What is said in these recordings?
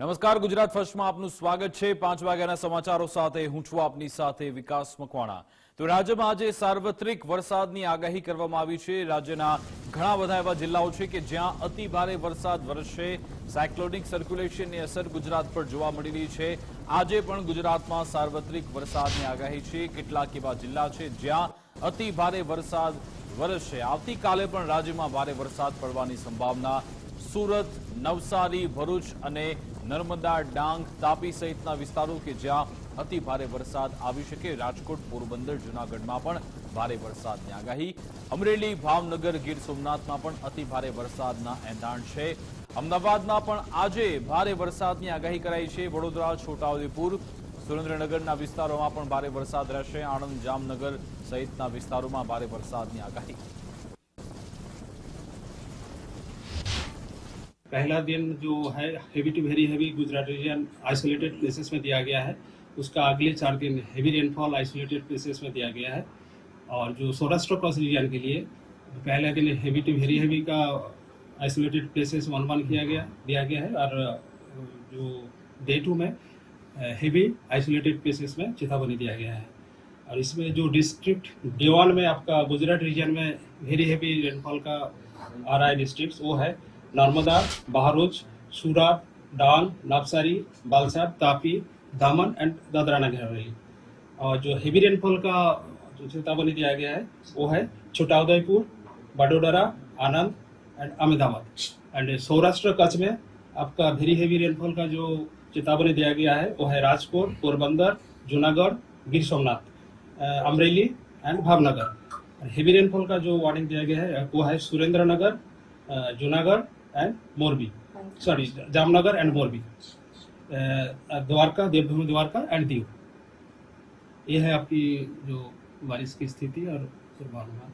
નમસ્કાર, ગુજરાત ફર્સ્ટમાં આપનું સ્વાગત છે. પાંચ વાગ્યાના સમાચારો સાથે હું છું આપની સાથે વિકાસ મકવાણા. તો રાજ્યમાં આજે સાર્વત્રિક વરસાદની આગાહી કરવામાં આવી છે. રાજ્યના ઘણા બધા એવા જિલ્લાઓ છે કે જ્યાં અતિ ભારે વરસાદ વરસશે. સાયક્લોનિક સર્ક્યુલેશનની અસર ગુજરાત પર જોવા મળી રહી છે. આજે પણ ગુજરાતમાં સાર્વત્રિક વરસાદની આગાહી છે. કેટલાક એવા જિલ્લા છે જ્યાં અતિ ભારે વરસાદ વરસશે. આવતીકાલે પણ રાજ્યમાં ભારે વરસાદ પડવાની સંભાવના. સુરત, નવસારી, ભરૂચ અને નર્મદા, ડાંગ, તાપી સહિતના વિસ્તારો કે જ્યાં અતિ ભારે વરસાદ આવી શકે. રાજકોટ, પોરબંદર, જૂનાગઢમાં પણ ભારે વરસાદની આગાહી. અમરેલી, ભાવનગર, ગીર સોમનાથમાં પણ અતિ ભારે વરસાદના એંધાણ છે. અમદાવાદમાં પણ આજે ભારે વરસાદની આગાહી કરાઈ છે. વડોદરા, છોટાઉદેપુર, સુરેન્દ્રનગરના વિસ્તારોમાં પણ ભારે વરસાદ રહેશે. આણંદ, જામનગર સહિતના વિસ્તારોમાં ભારે વરસાદની આગાહી. पहला दिन जो है heavy to very heavy Gujarat region isolated places में दिया गया है। उसका अगले चार दिन हेवी रेनफॉल आइसोलेटेड प्लेसेस में दिया गया है। और जो सौराष्ट्र क्रॉस रीजन के लिए, पहला दिन हेवी टू वेरी हेवी का आइसोलेटेड प्लेसेस वन वन किया गया, दिया गया है। और, जो डे टू में हेवी आइसोलेटेड प्लेसेस में चेतावनी दिया गया है। और इसमें जो डिस्ट्रिक्ट डेवान में आपका गुजरात रीजन में वेरी हेवी रेनफॉल का आ रहा है डिस्ट्रिक्ट वो है नर्मदा बहरोच सूरत डांग नवसारी बालसाड तापी, दामन एंड दादरा नगर हवेली और जो हेवी रेनफॉल का जो चेतावनी दिया गया है, वो है छोटा उदयपुर बडोडरा आनंद एंड अहमदाबाद। एंड सौराष्ट्र कच्छ में आपका वेरी हेवी रेनफॉल का जो चेतावनी दिया गया है, वो है Rajkot, Porbandar, Junagadh, Gir Somnath Amreli and Bhavnagar. Heavy rainfall का जो वार्निंग दिया गया है, वो है Surendranagar Junagadh and Morbi sorry Jamnagar and Morbi uh, Dwarka Devbhoomi Dwarka and Diu ये है आपकी जो बारिश की स्थिति और पूर्वानुमान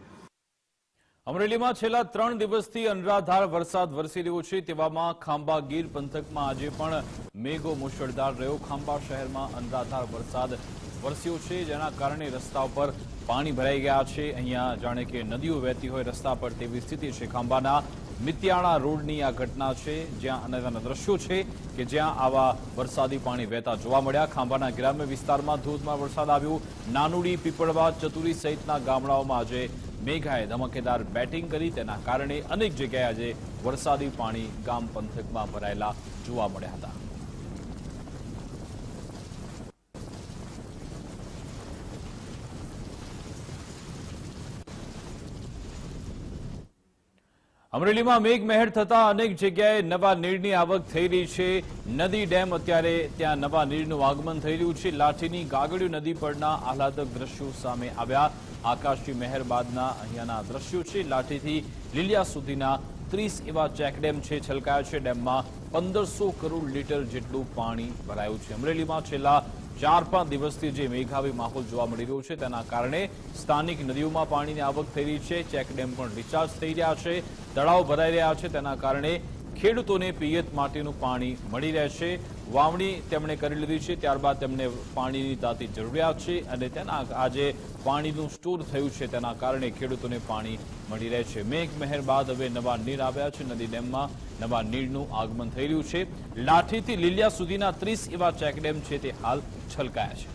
અમરેલીમાં છેલ્લા ત્રણ દિવસથી અનરાધાર વરસાદ વરસી રહ્યો છે તેવામાં ખાંભા ગીર પંથકમાં આજે પણ મેઘો મુશળધાર રહ્યો ખાંભા શહેરમાં અનરાધાર વરસાદ વરસ્યો છે જેના કારણે રસ્તા ઉપર પાણી ભરાઈ ગયા છે અહીંયા જાણે કે નદીઓ વહેતી હોય રસ્તા પર તેવી સ્થિતિ છે ખાંભાના મિત્યાણા રોડની આ ઘટના છે, જ્યાં અને દ્રશ્યો છે કે જ્યાં આવા વરસાદી પાણી વહેતા જોવા મળ્યા. ખાંભાના ગ્રામ્ય વિસ્તારમાં ધોધમાર વરસાદ આવ્યો. નાનુડી, પીપળવા, ચતુરી સહિતના ગામડાઓમાં આજે મેઘાએ ધમાકેદાર બેટિંગ કરી. તેના કારણે અનેક જગ્યાએ આજે વરસાદી પાણી ગામ પંથકમાં ભરાયેલા જોવા મળ્યા હતા. અમરેલીમાં મેઘમહેર થતા અનેક જગ્યાએ નવા નીરની આવક થઈ રહી છે. નદી ડેમ અત્યારે ત્યાં નવા નીરનું આગમન થઈ રહ્યું છે. લાઠીની ગાગડ્યુ નદી પરના આહલાદક દ્રશ્યો સામે આવ્યા. આકાશી મહેર બાદના અહીંયાના દ્રશ્યો છે. લાઠીથી લીલિયા સુધીના ત્રીસ એવા ચેકડેમ છે, છલકાયા છે ડેમમાં પંદરસો કરોડ લીટર જેટલું પાણી ભરાયું છે. અમરેલીમાં છેલ્લા ચાર પાંચ દિવસથી જે મેઘાવી માહોલ જોવા મળી રહ્યો છે, તેના કારણે સ્થાનિક નદીઓમાં પાણીની આવક થઈ રહી છે ચેકડેમ પણ રિચાર્જ થઈ રહ્યા છે, તળાવ ભરાઈ રહ્યા છે, તેના કારણે ખેડૂતોને પિયત માટેનું પાણી મળી રહેશે વાવણી તેમણે કરી લીધી છે, ત્યારબાદ તેમને પાણીની તાતી જરૂરિયાત છે અને તેના આજે પાણીનું સ્ટોર થયું છે, તેના કારણે ખેડૂતોને પાણી મળી રહે છે. મેઘ મહેર બાદ હવે નવા નીર આવ્યા છે, નદી ડેમમાં નવા નીરનું આગમન થઈ રહ્યું છે. લાઠીથી લીલિયા સુધીના ત્રીસ એવા ચેકડેમ છે તે હાલ છલકાયા છે.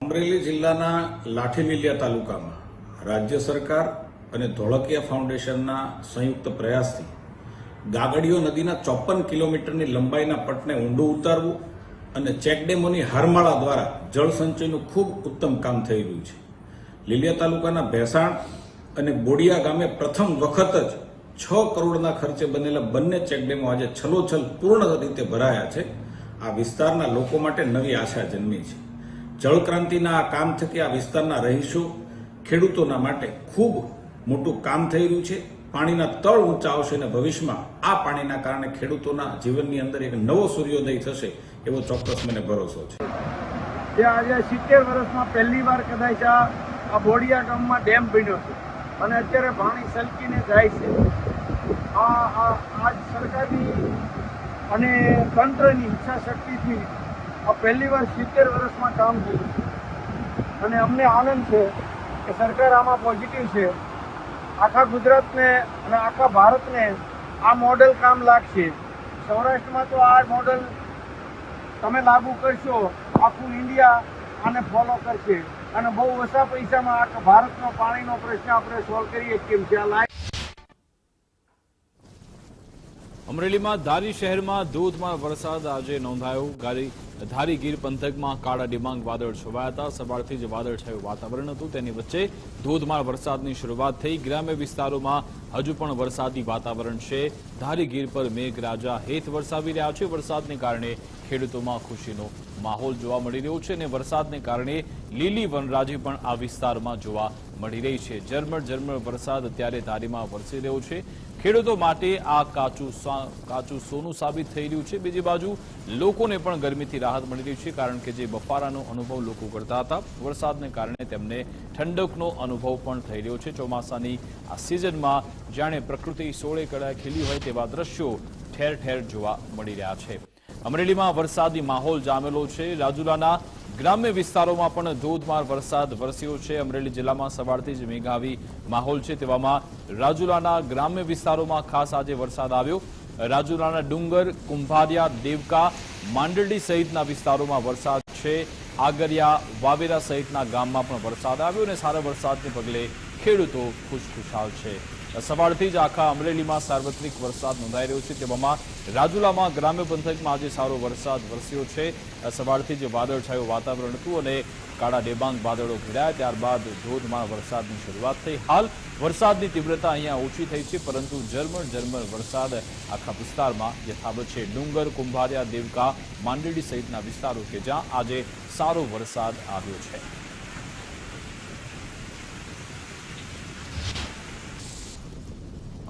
અમરેલી જિલ્લાના લાઠી લીલિયા તાલુકામાં રાજ્ય સરકાર અને ધોળકિયા ફાઉન્ડેશનના સંયુક્ત પ્રયાસથી ગાગડીઓ નદીના ચોપન કિલોમીટરની લંબાઈના પટને ઊંડું ઉતારવું અને ચેકડેમોની હારમાળા દ્વારા જળ સંચયનું ખૂબ ઉત્તમ કામ થઈ રહ્યું છે. લીલિયા તાલુકાના ભેસાણ અને બોડિયા ગામે પ્રથમ વખત જ છ કરોડના ખર્ચે બનેલા બંને ચેકડેમો આજે છલોછલ પૂર્ણ રીતે ભરાયા છે. આ વિસ્તારના લોકો માટે નવી આશા જન્મી છે. જળક્રાંતિના આ કામ થકી આ વિસ્તારના રહીશો ખેડૂતોના માટે ખૂબ મોટું કામ થઈ રહ્યું છે. પાણીના તળ ઊંચા આવશે અને ભવિષ્યમાં આ પાણીના કારણે ખેડૂતોના જીવનની અંદર એક નવો સૂર્યોદય થશે એવો ચોક્કસ મને ભરોસો છે. જે આજે સિત્તેર વર્ષમાં પહેલી વાર કદાચ આ બોડિયા ગામમાં ડેમ બન્યો છે. અને અત્યારે પાણી સલકીને જાય છે. આ આજ સરકારની અને તંત્રની ઈચ્છા શક્તિથી આ પહેલી વાર સિત્તેર વર્ષમાં કામ થયું અને અમને આનંદ છે કે સરકાર આમાં પોઝિટિવ છે. આખા ગુજરાતને અને આખા ભારતને આ મોડેલ કામ લાગશે. સૌરાષ્ટ્રમાં તો આ મોડેલ તમે લાગુ કરશો, આખું ઇન્ડિયા આને ફોલો કરશે. અને બહુ ઓછા પૈસામાં ભારતનો પાણીનો પ્રશ્ન આપણે સોલ્વ કરીએ કેમ છે અમરેલીમાં ધારી શહેરમાં ધોધમાર વરસાદ આજે નોંધાયો. ધારી ગીર પંથકમાં કાળા ડિમાંગ વાદળ છવાયા હતા. સવારથી જ વાદળછાયું વાતાવરણ હતું. તેની વચ્ચે ધોધમાર વરસાદની શરૂઆત થઈ. ગ્રામ્ય વિસ્તારોમાં હજુ પણ વરસાદી વાતાવરણ છે. ધારી ગીર પર મેઘરાજા હેત વરસાવી રહ્યા છે. વરસાદને કારણે ખેડૂતોમાં ખુશીનો માહોલ જોવા મળી રહ્યો છે અને વરસાદને કારણે લીલી વનરાજી પણ આ વિસ્તારમાં જોવા મળી રહી છે. ઝરમર ઝરમર વરસાદ અત્યારે ધારીમાં વરસી રહ્યો છે. ખેડૂતો માટે આ કાચું કાચું સોનું સાબિત થઈ રહ્યું છે. બીજી બાજુ લોકોને પણ ગરમીથી રાહત મળી રહી છે કારણ કે જે બફારાનો અનુભવ લોકો કરતા હતા, વરસાદને કારણે તેમને ઠંડકનો અનુભવ પણ થઈ રહ્યો છે. ચોમાસાની આ સિઝનમાં જાણે પ્રકૃતિ સોળે કળા ખીલી હોય તેવા દ્રશ્યો ઠેર ઠેર જોવા મળી રહ્યા છે. અમરેલીમાં વરસાદી માહોલ જામેલો છે. રાજુલાના ગ્રામ્ય વિસ્તારોમાં પણ ધોધમાર વરસાદ વરસ્યો છે. અમરેલી જિલ્લામાં સવારથી જ મેઘાવી માહોલ છે તેવામાં રાજુલાના ગ્રામ્ય વિસ્તારોમાં ખાસ આજે વરસાદ આવ્યો. રાજુલાના ડુંગર, કુંભારિયા, દેવકા માંડરડી સહિતના વિસ્તારોમાં વરસાદ છે. આગરિયા, વાવેરા સહિતના ગામમાં પણ વરસાદ આવ્યો અને સારા વરસાદને પગલે ખેડૂતો ખુશખુશાલ છે. સવારથી જ આખા અમરેલીમાં સાર્વત્રિક વરસાદ નોંધાઈ રહ્યો છે. તેવામાં રાજુલામાં ગ્રામ્ય પંથકમાં આજે સારો વરસાદ વરસ્યો છે. સવારથી જ વાદળછાયું વાતાવરણ હતું અને કાળા ડેબાંગ વાદળો ઘેરાયા. ત્યારબાદ ધોધમાર વરસાદની શરૂઆત થઈ. હાલ વરસાદની તીવ્રતા અહીંયા ઓછી થઈ છે, પરંતુ ઝરમર ઝરમર વરસાદ આખા વિસ્તારમાં યથાવત છે. ડુંગર, કુંભારિયા, દેવકા, માંડેડી સહિતના વિસ્તારો કે જ્યાં આજે સારો વરસાદ આવ્યો છે.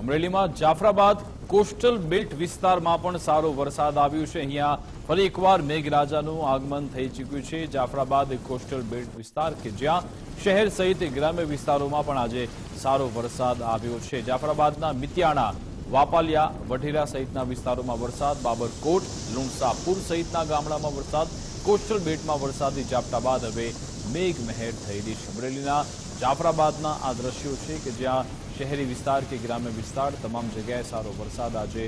અમરેલીમાં જાફરાબાદ કોસ્ટલ બેલ્ટ વિસ્તારમાં પણ સારો વરસાદ આવ્યો છે. અહીંયા ફરી એકવાર મેઘરાજાનું આગમન થઈ ચૂક્યું છે. જાફરાબાદ કોસ્ટલ બેલ્ટ વિસ્તાર કે જ્યાં શહેર સહિત ગ્રામ્ય વિસ્તારોમાં પણ આજે સારો વરસાદ આવ્યો છે. જાફરાબાદના મિતિયાણા, વાપાલિયા, વઢેરા સહિતના વિસ્તારોમાં વરસાદ, બાબરકોટ, લુણસાપુર સહિતના ગામડામાં વરસાદ, કોસ્ટલ બેલ્ટમાં વરસાદી ઝાપટા બાદ હવે મેઘ મહેર રહી છે. અમરેલીના જાફરાબાદના આ દ્રશ્યો છે કે જ્યાં શહેરી વિસ્તાર કે ગ્રામ્ય વિસ્તાર, તમામ જગ્યાએ સારો વરસાદ આજે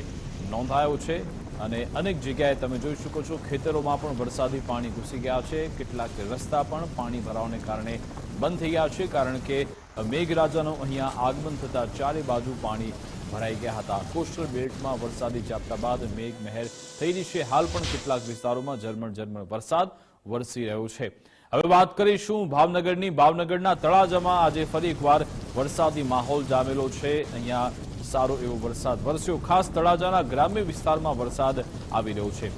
નોંધાયો છે અને અનેક જગ્યાએ તમે જોઈ શકો છો, ખેતરોમાં પણ વરસાદી પાણી ઘૂસી ગયા છે. કેટલાક રસ્તા પણ પાણી ભરાવાને કારણે બંધ થઈ ગયા છે, કારણ કે મેઘરાજાનું અહીંયા આગમન થતાં ચારે બાજુ પાણી ભરાઈ ગયા હતા. કોસ્ટલ બેલ્ટમાં વરસાદી ઝાપટા બાદ મેઘ મહેર થઈ રહી છે. હાલ પણ કેટલાક વિસ્તારોમાં ઝરમર ઝરમર વરસાદ વરસી રહ્યો છે. હવે વાત કરીશું ભાવનગરની. ભાવનગરના તળાજામાં આજે ફરી એકવાર વરસાદી માહોલ જામેલો છે. અહીંયા સારો એવો વરસાદ વરસ્યો. ખાસ તળાજાના ગ્રામ્ય વિસ્તારમાં વરસાદ આવી રહ્યો છે.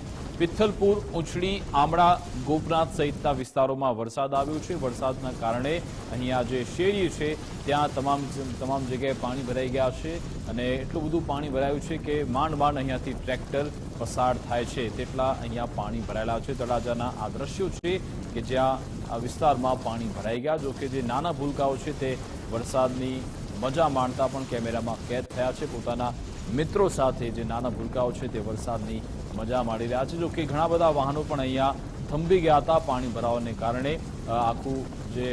પિથલપુર ઉછળી, આમળા, ગોપનાથ સહિતના વિસ્તારોમાં વરસાદ આવ્યો છે. વરસાદના કારણે અહીંયા જે શેરી છે, ત્યાં તમામ તમામ જગ્યાએ પાણી ભરાઈ ગયા છે અને એટલું બધું પાણી ભરાયું છે કે માંડ માંડ અહીંયાથી ટ્રેક્ટર પસાર થાય છે. તેટલા અહીંયા પાણી ભરાયેલા છે. તળાજાના આ દ્રશ્યો છે કે જ્યાં આ વિસ્તારમાં પાણી ભરાઈ ગયા, જો કે જે નાના ભૂલકાઓ છે તે વરસાદની મજા માણતા પણ કેમેરામાં કેદ થયા છે. પોતાના મિત્રો સાથે જે નાના ભૂલકાઓ છે તે વરસાદની મજા માણી રહ્યા છે. જો કે ઘણા બધા વાહનો પણ અહીંયા થંભી ગયા હતા પાણી ભરાવાને કારણે. આખું જે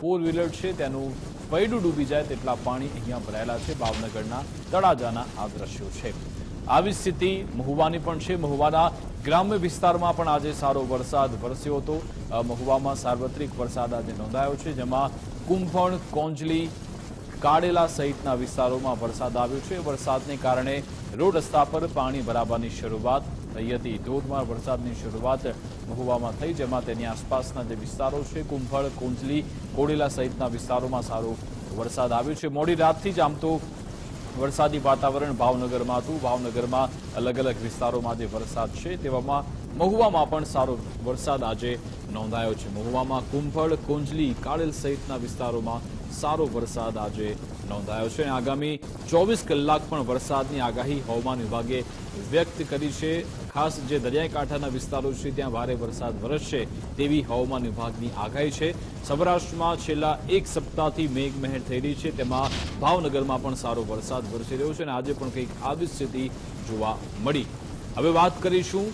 ફોર વ્હીલર છે તેનું પૈડું ડૂબી જાય તેટલા પાણી અહીંયા ભરાયેલા છે. ભાવનગરના તળાજાના આ દ્રશ્યો છે. આવી સ્થિતિ મહુવાની પણ છે. મહુવાના ગ્રામ્ય વિસ્તારમાં પણ આજે સારો વરસાદ વરસ્યો હતો. મહુવામાં સાર્વત્રિક વરસાદ આજે નોંધાયો છે, જેમાં કુંભણ, કોંજલી કાડેલા સહિતના વિસ્તારોમાં વરસાદ આવ્યો છે. વરસાદને કારણે રોડ રસ્તા પર પાણી ભરાવાની શરૂઆત થઈ હતી. ધોધમાર વરસાદની શરૂઆત મહુવામાં થઈ, જેમાં તેની આસપાસના જે વિસ્તારો છે, કુંભળ, કુંજલી, કોડેલા સહિતના વિસ્તારોમાં સારો વરસાદ આવ્યો છે. મોડી રાતથી જ આમ તો વરસાદી વાતાવરણ ભાવનગરમાં હતું. ભાવનગરમાં અલગ અલગ વિસ્તારોમાં જે વરસાદ છે, તેવામાં મહુવામાં પણ સારો વરસાદ આજે નોંધાયો છે. મહુવામાં કુંભળ, કોંજલી કાળેલ સહિતના વિસ્તારોમાં સારો વરસાદ આજે નોંધાયો છે અને આગામી ચોવીસ કલાક પણ વરસાદની આગાહી હવામાન વિભાગે વ્યક્ત કરી છે. ખાસ જે દરિયાઈ કાંઠાના વિસ્તારો છે, ત્યાં ભારે વરસાદ વરસશે તેવી હવામાન વિભાગની આગાહી છે. સૌરાષ્ટ્રમાં છેલ્લા એક સપ્તાહથી મેઘમહેર થઈ રહી છે. તેમાં ભાવનગરમાં પણ સારો વરસાદ વરસી રહ્યો છે અને આજે પણ કંઈક આવી સ્થિતિ જોવા મળી. હવે વાત કરીશું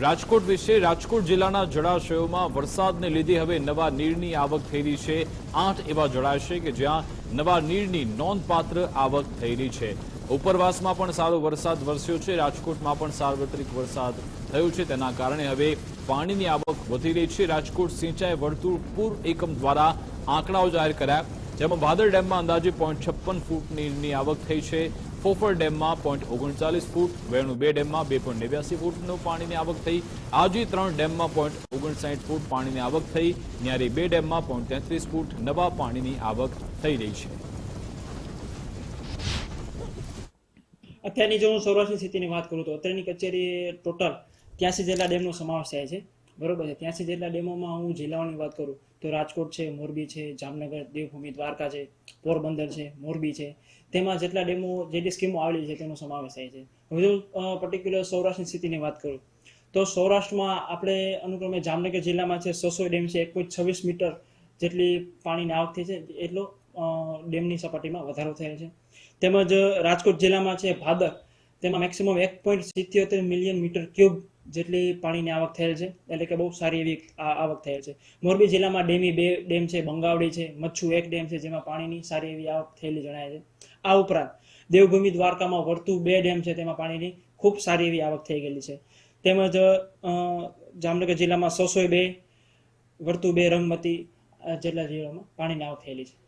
રાજકોટ વિશે રાજકોટ જિલ્લાના જળાશયોમાં વરસાદને લીધે હવે નવા નીરની આવક થઈ રહી છે. આઠ એવા જળાશય કે જ્યાં નવા નીરની નોંધપાત્ર આવક થઈ રહી છે. ઉપરવાસમાં પણ સારો વરસાદ વરસ્યો છે. રાજકોટમાં પણ સાર્વત્રિક વરસાદ થયો છે. તેના કારણે હવે પાણીની આવક વધી રહી છે. રાજકોટ સિંચાઈ વર્તુળ પૂર એકમ દ્વારા આંકડાઓ જાહેર કર્યા. જેમાં ભાદર ડેમમાં અંદાજે પોઈન્ટ છપ્પન નીરની આવક થઈ છે. ફોફર ડેમમાં પોઈન્ટ ઓગણચાલીસ ફૂટ, વેણુ બે ડેમમાં બે પોઈન્ટ નેવ્યાસી ફૂટનું પાણીની આવક થઈ. આજી ત્રણ ડેમમાં પોઈન્ટ ઓગણસાઠ ફૂટ પાણીની આવક થઈ. ન્યારી બે ડેમમાં પોઈન્ટ તેત્રીસ ફૂટ નવા પાણીની આવક થઈ રહી છે. અત્યારની જો હું સૌરાષ્ટ્રની સ્થિતિની વાત કરું તો અત્યારની કચેરી ટોટલ ત્યાંસી જેટલા ડેમનો સમાવેશ થાય છે. બરોબર છે, ત્યાંસી જેટલા ડેમોમાં હું જિલ્લાઓની વાત કરું તો રાજકોટ છે, મોરબી છે, જામનગર, દેવભૂમિ, દ્વારકા છે, પોરબંદર છે, મોરબી છે. તેમાં જેટલા ડેમો જેટલી સ્કીમો આવેલી છે તેનો સમાવેશ થાય છે. વધુ પર્ટિક્યુલર સૌરાષ્ટ્રની સ્થિતિની વાત કરું, તો સૌરાષ્ટ્રમાં આપણે અનુક્રમે જામનગર જિલ્લામાં છે સોસો ડેમ છે એક પોઈન્ટ છવ્વીસ મીટર જેટલી પાણીની આવક થઈ છે, એટલો ડેમની સપાટીમાં વધારો થયેલ છે. તેમજ રાજકોટ જિલ્લામાં છે ભાદર, તેમાં મેક્સિમમ એક પોઈન્ટ સિત્યોતેર મિલિયન મીટર ક્યુબ જેટલી પાણીની આવક થયેલ છે એટલે કે બહુ સારી એવી આવક થયેલ છે. મોરબી જિલ્લામાં ડેમી બે ડેમ છે બંગાવડી છે મચ્છુ એક ડેમ છે જેમાં પાણીની સારી એવી આવક થયેલી જણાય છે. આ ઉપરાંત દેવભૂમિ દ્વારકામાં વર્તુ બે ડેમ છે તેમાં પાણીની ખૂબ સારી એવી આવક થઈ ગયેલી છે. તેમજ જામનગર જિલ્લામાં સોસોય બે વર્તુ બે રંગમતી અ, જેટલા જિલ્લામાં પાણીની આવક થયેલી છે.